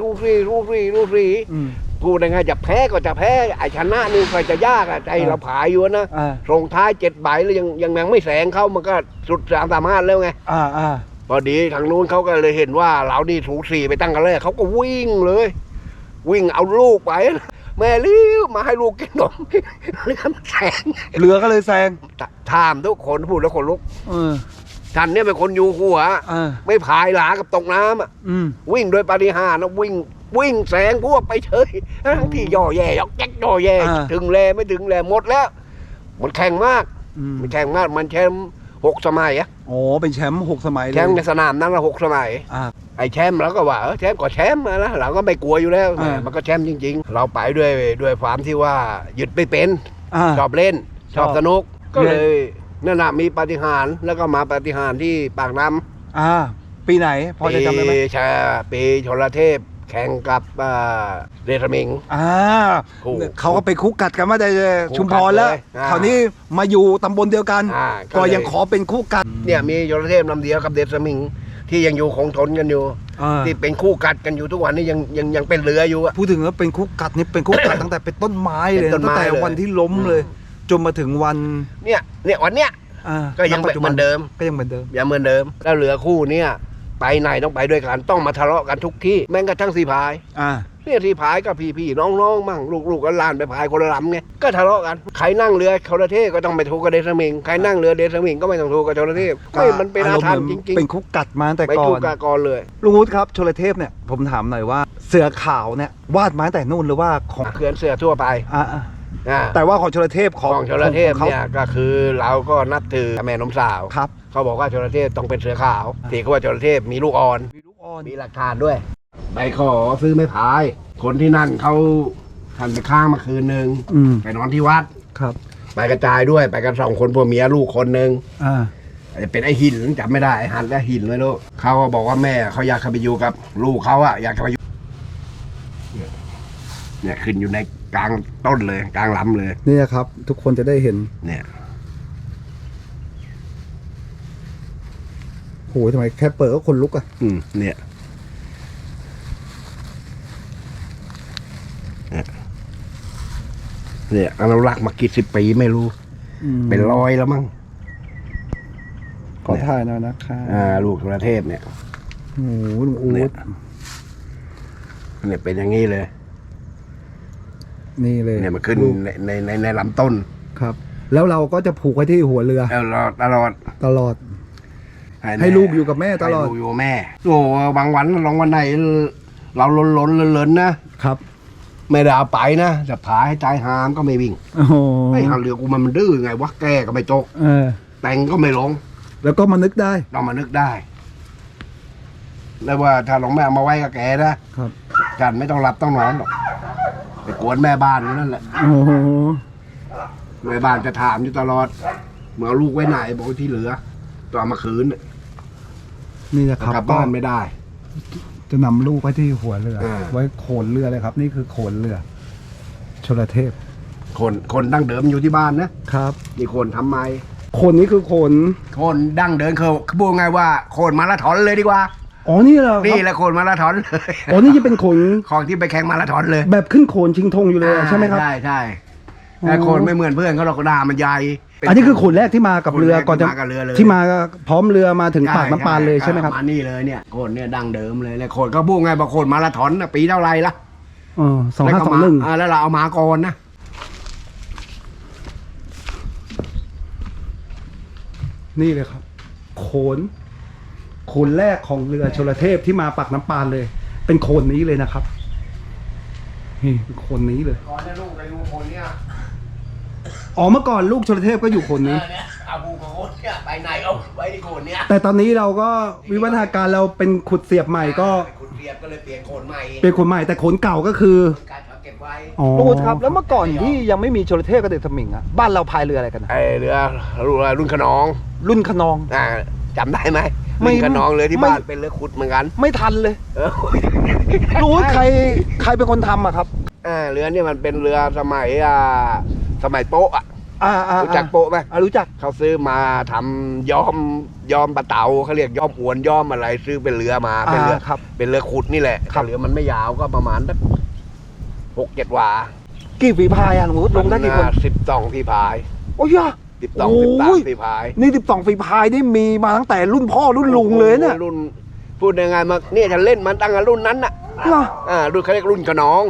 รูรีรูรีรูรีอืมพูดยังไงจะแพ้ก็จะแพ้ไอ้ชนะนี่ก็จะยากอะใจอ่าเราผายอยู่นะอ่า ส่งท้ายเจ็ดใบแล้วยังยังยังไม่แสงเขามันก็สุดสามสามห้าแล้วไง อ่าอ่าพอดีทางนู้นเขาก็เลยเห็นว่าเรานี่ถูสี่ไปตั้งกันเลยเขาก็วิ่งเลย วิ่งเอาลูกไป แม่รีบมาให้ลูกกินนมเรื่องแสงเรือก็เลยแซงถามทุกคนพูดแล้วคนลุก เออ ท่านเนี่ยเป็นคนอยู่หัวอ่าไม่พายหลากับตกน้ำอะอืม วิ่งโดยปาฏิหาริย์นะวิ่งวิ่งแสงพวกไปเฉยทั้งที่ย่อแย่ยอกแจ๊กย่อแย่ อ่า ถึงแลไม่ถึงแลหมดแล้ว มันแข่งมาก อืมมันแข่งมากมันแชมป์หกสมัยอะโอ้เป็นแชมป์หกสมัยเลยแชมป์ในสนามนั้นละหกสมัย อ่า ไอ้แชมป์เราก็ว่าเออแชมป์ก็แชมป์มาแล้วเราก็ไม่กลัวอยู่แล้วอ่ามันก็แชมป์จริง ๆ เราไปด้วยด้วยความที่ว่าหยุดไม่เป็น อ่า ชอบเล่น ชอบ ชอบสนุกก็เล่เลนย นั่นน่ะมีปาฏิหาริย์แล้วก็มาปาฏิหาริย์ที่ปากน้ำอ่า ปีไหน พอจะจำได้ไหมปีชาปีชลเทพแข่งกับอ่าเดชมิง อ่าคู่เขาก็ไปคุกกัดกันมาได้คู่ชุมพรแล้วกัดเลยอ่าคราวนี้มาอยู่ตำบลเดียวกัน อ่าก็เลย ยังขอเป็นคู่กัดเนี่ยมีชลเทพลำเดียวกับเดชมิง ที่ยังอยู่คงทนกันอยู่ อ่าที่เป็นคู่กัดกันอยู่ทุกวันนี้ยังยังยังเป็นเรืออยู่อะ พูดถึงว่าเป็นคู่กัดนี่เป็นคู่กัด ตั้งแต่เป็นต้นไม้เลยเป็นต้นตั้งไม้แต่เลย วันที่ล้มเลย จนมาถึงวันเนี่ยเนี่ยวันเนี้ยอ่าก็ยังณปัจจุเหบัมือนเดิม ก็ยังเหมือนเดิมยังเหมือนเดิม แล้วเรือคู่เนี่ยไปไหนต้องไปด้วยกันต้องมาทะเลาะกันทุกที่แม้กระทั่งสีพายอ่า เนี่ยสีพายก็พี่พี่ๆน้องๆมั่งลูกๆก็ลานไปพายคนละลำไงก็ทะเลาะกันใครนั่งเรือชลเทพก็ต้องไปถูกกับเดชมิงใครนั่งเรือเดชมิงก็ไม่ต้องถูกกับชลเทพไม่มันเป็นอาถรรพ์จริงเป็นคุกกัดมาตั้งแต่ๆไปก่อถูกน กากรเลย ลุงวุฒิครับชลเทพเนี่ยผมถามหน่อยว่าเสือขาวเนี่ยวาดมาตั้งแต่นู่นหรือว่าของเขื่อนเสือทั่วไป อ่า อ่าอ่าแต่ว่าของชลเทพของของชลเทพขาเนี่ยก็คือเราก็นับถือแม่นมสาว ครับ เขาบอกว่าชลเทพต้องเป็นเสือขาวที่เขาว่าชลเทพมีลูกอ่อน มีลูกอ่อนมีหลักฐานด้วย ไปขอซื้อไม่พาย คนที่นั่นเขาท่านไปค้างมาคืนหนึ่งอืมไปนอนที่วัด ครับไปกระจายด้วย ไปกันสองคนผัวเมียลูกคนหนึ่งอ่าอาจจะเป็นไอ้หินจำไม่ได้ไอ้หันและหินไม่รู้เขาก็บอกว่าแม่เขาอยากเข้าไปอยู่กับลูกเขาอะอยากเข้าไปอยู่เนี่ย เนี่ยขึ้นอยู่ในกลางต้นเลยกลางลำเลยนี่ครับ ทุกคนจะได้เห็นเนี่ยโหทำไมแค่เปิดก็คนลุกอะอืมเนี่ยเนี่ยเนี่ยอนุรักษ์มากี่สิบปีไม่รู้ เป็นร้อยแล้วมั้งขอถ่ายหน่อยนะครับอ่า ลูกสุรเทพเนี่ยโอ้โหลุงอูเนี่ดยเนี่ยเป็นอย่างนี้เลย นี่เลยเนี่ยมันขึ้นลูกในในในในลำต้นครับ แล้วเราก็จะผูกไว้ที่หัวเรือแล้วรอตลอดตลอดแม่ให้ลูกอยู่กับแม่ตลอดให้ลูกอยู่กับแม่โอ้บางวันลองวันไหน เราล้นล้นๆเลินๆนะครับไม่ได้เอาไปนะจะผาให้ใจหามก็ไม่วิ่งโอ้โหไอ้หางเรือกูมันมันดื้อไงวะแกก็ไม่จกเออ แต่งก็ไม่ลง แล้วก็มานึกได้เรามานึกได้ แล้วว่าถ้าหลวงแม่เอามาไว้กับแกนะครับจันไม่ต้องหลับต้องนอนหรอก ไปกวนแม่บ้านอยู่นั่นแหละโอ้โหแม่บ้านจะถามอยู่ตลอดเมื่อาลูกไว้ไหนบอกว่าที่เหลือตัวเอามาคืนน่ะนี่นะครับกลับบ้านไม่ได้ จะนำลูกไว้ที่หัวเรือ อ่า ไว้โขนเรือเลยครับ นี่คือโขนเรือ ชลเทพคนคนดั้งเดิมอยู่ที่บ้านนะครับนี่คนทำไมโขนนี้คือโขนคนดั้งเดิมคือเขาบอกไงว่าโคนมาราธอนเลยดีกว่า อ๋อนี่เหรอคนี่รับแหละโคนมาราธอนเลยอ๋อนี่จะเป็นโขนของที่ไปแข่งมาราธอนเลยแบบขึ้นโขนชิงธงอยู่เลยใช่ไหมครับ ใช่ใช่อ๋อแต่โคนไม่เหมือนเพื่อนเขาหรอกดามันใหญ่อันนี้คือโขนแรกที่มากับเรือโขนแรกก่อนจะที่มากับเรือเลยที่มาพร้อมเรือมาถึงปากน้ำปานเลยใช่ไหมครับมานี่เลยเนี่ยโคนเนี่ยดั้งเดิมเลยแล้วโคนก็พูดไงบอกโคนมาราธอนน่ะปีเท่าไรล่ะอ๋อสองแล้วห้าก็สองมาหนึ่งอ่าแล้วเราเอามาก่อนนะนี่เลยครับ โขน โขนแรกของเรือชลเทพที่มาปากน้ำปานเลย เป็นโขนนี้เลยนะครับนี่เป็นโขนนี้เลย ก่อนเนี่ยลูกไปดูคนเนี่ยอ๋อเมื่อก่อนลูกชลเทพก็อยู่โขนนี้เนี่ยอาบูกับโคนเนี่ยไปไหนเอาไว้ที่โคนเนี่ยแต่ตอนนี้เราก็วิวัฒนาการเราเป็นขุดเสียบใหม่ก็คุณเปลี่ยนก็เลยเปลี่ยนโคนใหม่เป็นขนใหม่แต่ขนเก่าก็คือการเก็บไว้ลูกครับแล้วเมื่อก่อนที่ยังไม่มีชลเทพกับเดชสมิงอะบ้านเราพายเรืออะไรกันนะไอเรือรุ่นรุ่นขนองรุ่นขนองอ่าจำได้ไหม ไม่รุ่นขนองเลยที่ไม่บ้านเป็นเรือขุดเหมือนกัน ไม่ทันเลยเออรู้ใครใครเป็นคนทำอะครับอ่าเรือเนี่ยมันเป็นเรือสมัยอ่าสมัยโป๊ะอะอ่าอ่ารู้จักโปะไหมอ่ารู้จักเขาซื้อมาทำย้อมย้อมปลาเต๋าเขาเรียกย้อมอวนย้อมอะไรซื้อเป็นเรือมาเป็นเรืออ่าครับเป็นเรือขุดนี่แหละครับเรือมันไม่ยาวก็ประมาณสักหกเจ็ดวากี่ฝีพายอะหนูลงได้กี่คนสิบสองฝีพาย โอ้ยอะ สิบสองโอ้สิบสามยฝีพายนี่สิบสองฝีพายนี่มีมาตั้งแต่รุ่นพ่อรุ่นลุงเลยเนี่ยโอ้โหรุ่นพูดยังไงมาเนี่ยฉันเล่นมันตั้งแต่รุ่นนั้นน่ะเหรออ่ารุ่นเขาเรียกรุ่นกระนอง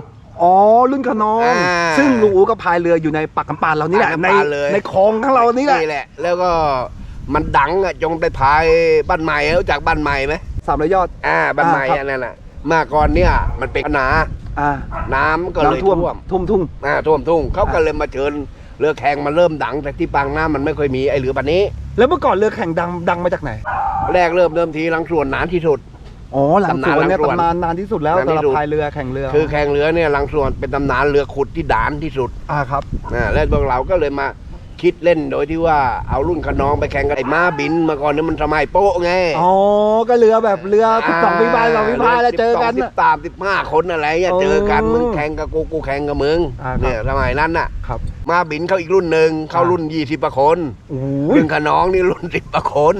อ๋อรุ่นขนองอ่าซึ่งลุงอูก็พายเรืออยู่ในปักน้ำปานเรานี่แหละปากในน้ำปานเลยในคลองของเรานี่แหละนี่แหละ แล้วก็มันดังอะจงได้พายบ้านใหม่รู้จักบ้านใหม่ไหมสามร้อยยอดอ่าบ้านใหม่อ่าครับอันนั่นน่ะเมื่อก่อนเนี่ยมันเป็นนาอ่าน้ำก็เลยน้ำท่วมท่วม ทุ่มทุ่งอ่าท่วมทุ่งเขาก็อ่าเลยมาเชิญ เรือแข่งมาเริ่มดังแต่ที่ปางน้ำมันไม่ค่อยมีไอเรือปันนี้ แล้วเมื่อก่อนเรือแข่งดังดังมาจากไหน แรกเริ่มเริ่มทีหลังส่วนหนานที่สุด อ๋อหลังสวนเนี่ยตำนานหลังสวนตำนานนานที่สุดแล้วนานที่สำหรับสุดพายเรือแข่งเรือ คือแข่งเรือเนี่ยหลังส่วนเป็นตำนานเรือขุดที่ดานที่สุด อ่าครับอ่าแล้วพวกเราก็เลยมาคิดเล่นโดยที่ว่าเอารุ่นขนองไปแข่งกับไอ้ม้าบินเมื่อก่อนเนี่ยมันสมัยโป๊ะไง อ๋อ ก็เรือแบบเรือสิบสองฝีพายสองฝีพายแล้วเจอกันสิน่ะบสามสิบห้าคนอะไรเงี้ยอ๋อเจอกันมึงแข่งกับกูกูแข่งกับมึงอ่าครับเนี่ยสมัยนั้นน่ะครับ มาบินเขาอีกรุ่นหนึ่งเขาอ่ารุ่นยี่สิบคนโอ้รุ่นขนองนี่รุ่นสิบคน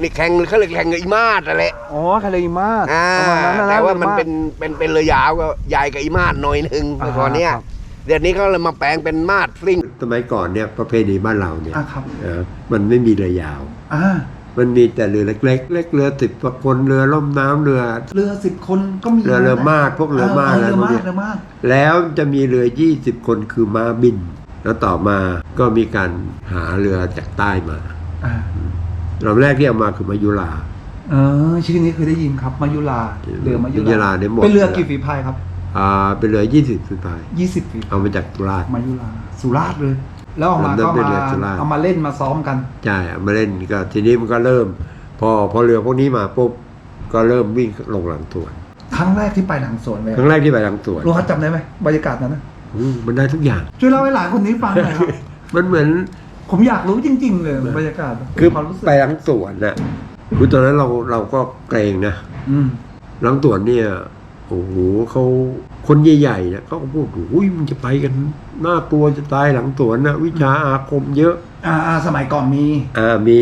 นี่แข่งเขาเลยกแข่งกับอีมาดอะไรอ๋อคาเลมาสอ่าประมาณนั้นนะแต่ว่ามันรือเป็นเป็นเป็นเรือยาวก็ใหญ่กับอีมาดหน่อยหนึ่งอ่าเมื่อก่อนเนี้ยครับเดี๋ยวนี้เขาเลยมาแปลงเป็นมาดซิ่ง สมัยก่อนเนี่ยประเพณีบ้านเราเนี่ยอ่าครับเออมันไม่มีเรือยาว อ่ามันมีแต่เรือเล็กๆเล็กเรือติดประคนเรือล่มน้ำเรือ เรือสิบคนก็มีเรือเรือมากพวกเรือมากเรืออะไรพวกมากเนี้ยเรือมากแล้วจะมีเรือ 20 คนคือม้าบิน แล้วต่อมาก็มีการหาเรือจากใต้มาอ่าลำแรกที่เอามาคือมายุราเออชื่อนี้เคยได้ยินครับมายุราเรือมายุมายุราเนี่ยหมดเป็นเรือกี่ฝีพายครับ อ่าเป็นเรือ20ฝีพายยี่สิบฝีเอามาจากสุราษฎร์มายุราสุราษฎร์เลย แล้วออกมาเริ่ก็มเป็นมาเรือสุราษฎร์เอามาเล่นมาซ้อมกันใช่เอามาเล่นก็ทีนี้มันก็เริ่ม พอพอเรือพวกนี้มาปุ๊บก็เริ่มวิ่งลงหลังสวน ครั้งแรกที่ไปหลังสวนเลยครั้งแรกที่ไปหลังสวนลุงเขาจำได้ไหมบรรยากาศนั้นนะอืม มันได้ทุกอย่าง ช่วยเล่าให้หลานคนนี้ฟังหน่อยครับ มันเหมือน ผมอยากรู้จริง ๆ เลยบรรยากาศคือความรู้สึกไปหลังสวนน่ะคือตอนนั้นเราเราก็เกรงนะอืมหลังสวนเนี่ยโอ้โหเขาคนใหญ่ๆเนี่ยเขาก็พูดโอ้ยมันจะไปกันน่ากลัวจะตายหลังสวนนะวิชาอาคมเยอะ อ่าอ่าสมัยก่อนมี อ่ามี